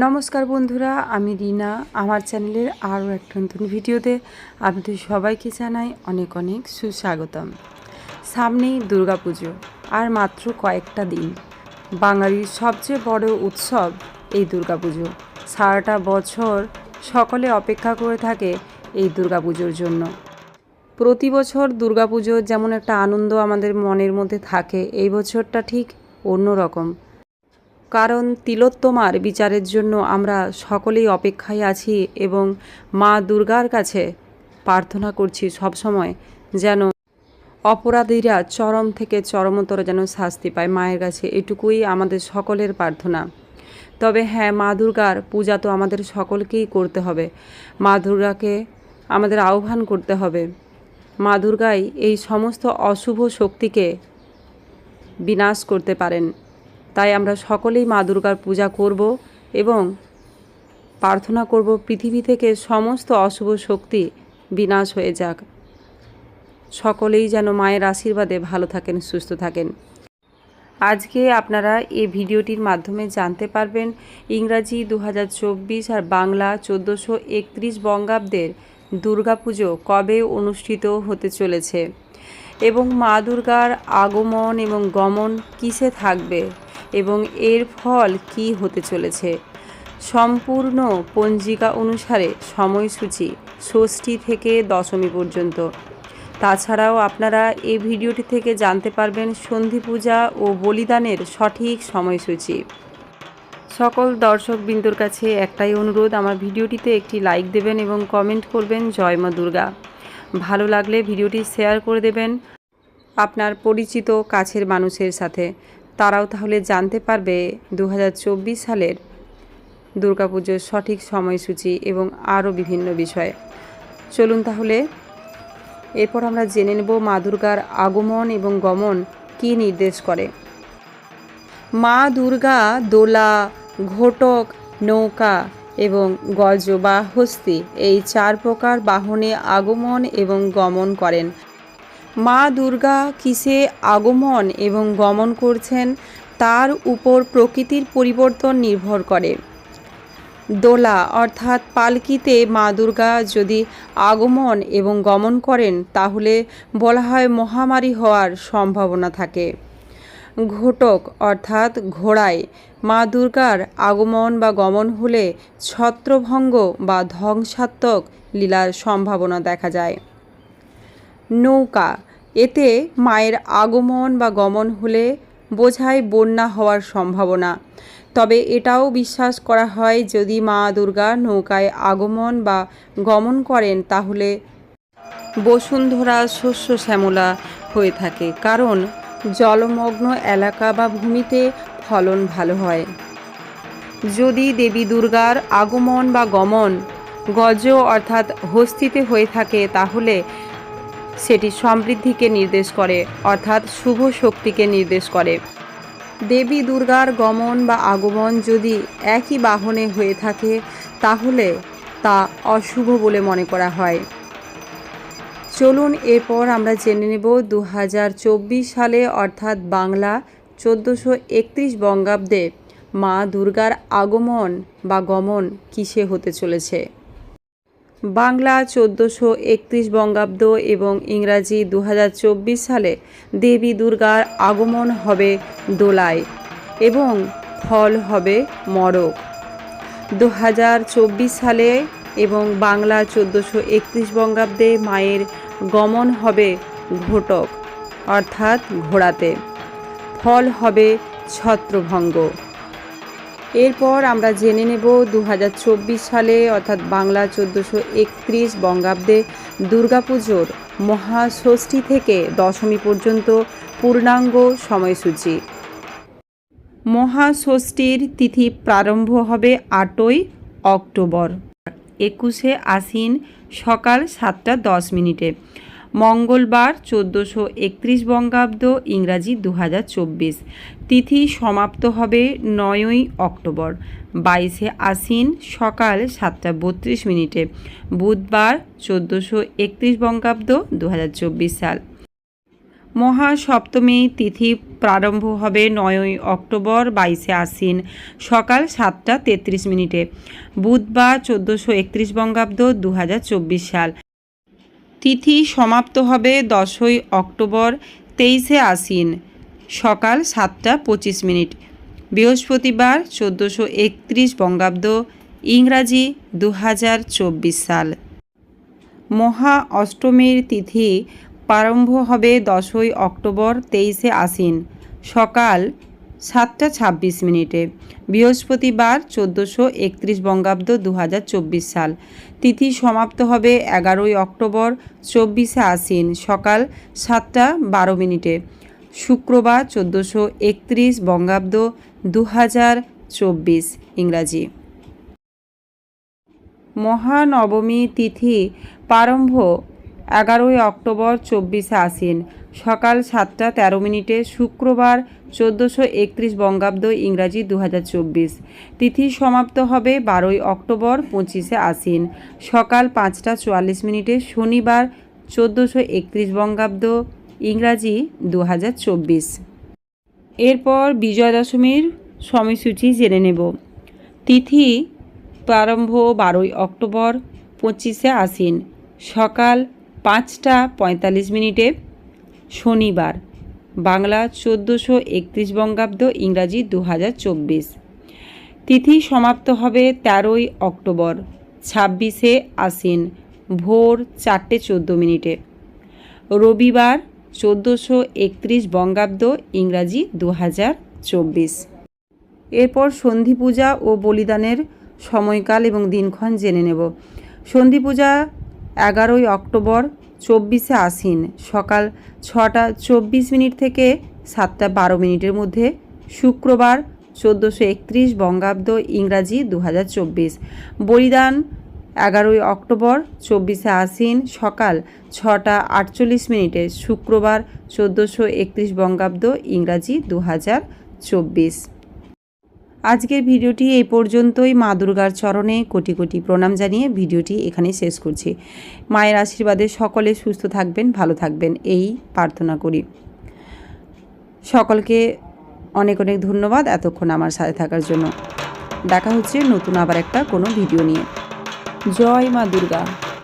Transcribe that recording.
নমস্কার বন্ধুরা, আমি রিনা। আমার চ্যানেলের আরও একটা নতুন ভিডিওতে আপনাদের সবাইকে জানাই অনেক অনেক সুস্বাগতম। সামনেই দুর্গাপুজো, আর মাত্র কয়েকটা দিন। বাঙালির সবচেয়ে বড় উৎসব এই দুর্গাপুজো। সারাটা বছর সকলে অপেক্ষা করে থাকে এই দুর্গাপুজোর জন্য। প্রতি বছর দুর্গাপুজো যেমন একটা আনন্দ আমাদের মনের মধ্যে থাকে, এই বছরটা ঠিক অন্য রকম কারণ তিলোত্তমার বিচারের জন্য আমরা সকলেই অপেক্ষায় আছি এবং মা দুর্গার কাছে প্রার্থনা করছি সবসময় যেন অপরাধীরা চরম থেকে চরমতর যেন শাস্তি পায় মায়ের কাছে। এটুকুই আমাদের সকলের প্রার্থনা। তবে হ্যাঁ মা দুর্গার পূজা তো আমাদের সকলকেই করতে হবে। মা দুর্গাকে আমাদের আহ্বান করতে হবে। মা দুর্গাই এই সমস্ত অশুভ শক্তিকে বিনাশ করতে পারেন। তাই আমরা সকলেই মা দুর্গার পূজা করব এবং প্রার্থনা করব পৃথিবী থেকে সমস্ত অশুভ শক্তি বিনাশ হয়ে যাক। সকলেই যেন মায়ের আশীর্বাদে ভালো থাকেন, সুস্থ থাকেন। আজকে আপনারা এই ভিডিওটির মাধ্যমে জানতে পারবেন ইংরাজি দু হাজার চব্বিশ আর বাংলা চোদ্দোশো একত্রিশ বঙ্গাব্দের দুর্গাপুজো কবে অনুষ্ঠিত হতে চলেছে এবং মা দুর্গার আগমন এবং গমন কিসে থাকবে? এবং এর ফল কি হতে চলেছে? সম্পূর্ণ পঞ্জিকা অনুসারে সময়সূচি ষষ্ঠী থেকে দশমী পর্যন্ত। তাছাড়াও আপনারা এই ভিডিওটি থেকে জানতে পারবেন সন্ধি পূজা ও বলিদানের সঠিক সময়সূচি। সকল দর্শকবৃন্দর কাছে একটাই অনুরোধ, আমার ভিডিওটিতে একটি লাইক দেবেন এবং কমেন্ট করবেন, জয় মা দুর্গা। ভালো লাগলে ভিডিওটি শেয়ার করে দেবেন আপনার পরিচিত কাছের মানুষের সাথে। তারাও তাহলে জানতে পারবে দু হাজার চব্বিশ সালের দুর্গাপুজোর সঠিক সময়সূচি এবং আরও বিভিন্ন বিষয়। চলুন তাহলে, এরপর আমরা জেনে নেব মা দুর্গার আগমন এবং গমন কী নির্দেশ করে। মা দুর্গা, দোলা, ঘটক, নৌকা এবং গজ বা হস্তি এই চার প্রকার বাহনে আগমন এবং গমন করেন। মা দুর্গা কিসে আগমন এবং গমন করছেন তার উপর প্রকৃতির পরিবর্তন নির্ভর করে। দোলা অর্থাৎ পালকিতে মা দুর্গা যদি আগমন এবং গমন করেন, তাহলে বলা হয় মহামারী হওয়ার সম্ভাবনা থাকে। ঘটক অর্থাৎ ঘোড়ায় মা দুর্গার আগমন বা গমন হলে ছত্রভঙ্গ বা ধ্বংসাত্মক লীলার সম্ভাবনা দেখা যায়। নৌকা। এতে মায়ের আগমন বা গমন হলে বোঝায় বন্যা হওয়ার সম্ভাবনা। তবে এটাও বিশ্বাস করা হয়, যদি মা দুর্গা নৌকায় আগমন বা গমন করেন, তাহলে বসুন্ধরা শস্য শ্যামলা হয়ে থাকে, কারণ জলমগ্ন এলাকা বা ভূমিতে ফলন ভালো হয়। যদি দেবী দুর্গার আগমন বা গমন গজ অর্থাৎ হস্তিতে হয়ে থাকে, তাহলে সেটি সমৃদ্ধিকে নির্দেশ করে, অর্থাৎ শুভ শক্তিকে নির্দেশ করে। দেবী দুর্গার গমন বা আগমন যদি একই বাহনে হয়ে থাকে, তাহলে তা অশুভ বলে মনে করা হয়। চলুন এরপর আমরা জেনে নেব দু হাজার চব্বিশ সালে, অর্থাৎ বাংলা চোদ্দোশো একত্রিশ বঙ্গাব্দে, মা দুর্গার আগমন বা গমন কিসে হতে চলেছে। বাংলা চোদ্দোশো একত্রিশ বঙ্গাব্দ এবং ইংরাজি দু হাজার চব্বিশ সালে দেবী দুর্গার আগমন হবে দোলায় এবং ফল হবে মরক। দু হাজার চব্বিশ সালে এবং বাংলা চোদ্দোশো একত্রিশ বঙ্গাব্দে মায়ের গমন হবে ঘটক, অর্থাৎ ঘোড়াতে। ফল হবে ছত্রভঙ্গ। এরপর আমরা জেনে নেব দু হাজার চব্বিশ সালে, অর্থাৎ বাংলা চোদ্দোশো একত্রিশ বঙ্গাব্দে দুর্গাপুজোর মহাষষ্ঠী থেকে দশমী পর্যন্ত পূর্ণাঙ্গ সময়সূচি। মহাষষ্ঠীর তিথি প্রারম্ভ হবে আটই অক্টোবর, একুশে আশ্বিন সকাল সাতটা দশ মিনিটে। মঙ্গলবার চোদ্দোশো একত্রিশ বঙ্গাব্দ ইংরাজি দু হাজার চব্বিশ। তিথি সমাপ্ত হবে নয়ই অক্টোবর, বাইশে আশ্বিন সকাল সাতটা বত্রিশ মিনিটে, বুধবার চোদ্দোশো একত্রিশ বঙ্গাব্দ দু হাজার চব্বিশ সাল। মহাসপ্তমী তিথি প্রারম্ভ হবে নয়ই অক্টোবর, বাইশে আশ্বিন সকাল সাতটা তেত্রিশ মিনিটে, বুধবার চোদ্দোশো একত্রিশ বঙ্গাব্দ দু হাজার চব্বিশ সাল। তিথি সমাপ্ত হবে দশই অক্টোবর তেইশে আশ্বিন, সকাল সাতটা পঁচিশ মিনিট। বৃহস্পতিবার চোদ্দোশো একত্রিশ বঙ্গাব্দ, ইংরাজি দু হাজার চব্বিশ সাল। মহা অষ্টমীর তিথি প্রারম্ভ হবে দশই অক্টোবর তেইশে আশ্বিন, সকাল সাতটা ছাব্বিশ মিনিটে। বৃহস্পতিবার চোদ্দোশো একত্রিশ বঙ্গাব্দ দু হাজার চব্বিশ সাল। তিথি সমাপ্ত হবে এগারোই অক্টোবর চব্বিশে আশ্বিন সকাল সাতটা বারো মিনিটে। শুক্রবার চোদ্দোশো একত্রিশ বঙ্গাব্দ দু হাজার চব্বিশ ইংরাজি। মহানবমী তিথি প্রারম্ভ এগারোই অক্টোবর চব্বিশে আশ্বিন। সকাল সাতটা তেরো মিনিটে শুক্রবার চোদ্দোশো একত্রিশ বঙ্গাব্দ ইংরাজি দু হাজার চব্বিশ। তিথি সমাপ্ত হবে বারোই অক্টোবর পঁচিশে আশ্বিন। সকাল পাঁচটা চুয়াল্লিশ মিনিটে শনিবার চোদ্দোশো একত্রিশ বঙ্গাব্দ ইংরাজি দু হাজার চব্বিশ। এরপর বিজয়া দশমীর সময়সূচি জেনে নেব। তিথি প্রারম্ভ বারোই অক্টোবর পঁচিশে আশ্বিন। সকাল পাঁচটা পঁয়তাল্লিশ মিনিটে। শনিবার, বাংলা চোদ্দোশো একত্রিশ বঙ্গাব্দ ইংরাজি দু হাজার চব্বিশ। তিথি সমাপ্ত হবে তেরোই অক্টোবর, ছাব্বিশে আশ্বিন, ভোর চারটে চোদ্দ মিনিটে। রবিবার, চোদ্দোশো একত্রিশ বঙ্গাব্দ ইংরাজি দু হাজার চব্বিশ। এরপর সন্ধি পূজা ও বলিদানের সময়কাল এবং দিনক্ষণ জেনে নেব। সন্ধি পূজা এগারোই অক্টোবর চব্বিশে আশ্বিন, সকাল ছটা চব্বিশ মিনিট থেকে সাতটা বারো মিনিটের মধ্যে। শুক্রবার চোদ্দোশো একত্রিশ বঙ্গাব্দ ইংরাজি দু হাজার চব্বিশ। বলিদান এগারোই অক্টোবর চব্বিশে আশ্বিন, সকাল ছটা আটচল্লিশ মিনিটে। শুক্রবার চোদ্দোশো একত্রিশ বঙ্গাব্দ ইংরাজি দু হাজার চব্বিশ। আজকের ভিডিওটি এই পর্যন্তই। মা দুর্গার চরণে কোটি কোটি প্রণাম জানিয়ে ভিডিওটি এখানে শেষ করছি। মায়ের আশীর্বাদে সকলে সুস্থ থাকবেন, ভালো থাকবেন, এই প্রার্থনা করি। সকলকে অনেক অনেক ধন্যবাদ এতক্ষণ আমার সাথে থাকার জন্য। দেখা হচ্ছে নতুন আবার একটা কোনো ভিডিও নিয়ে। জয় মা দুর্গা।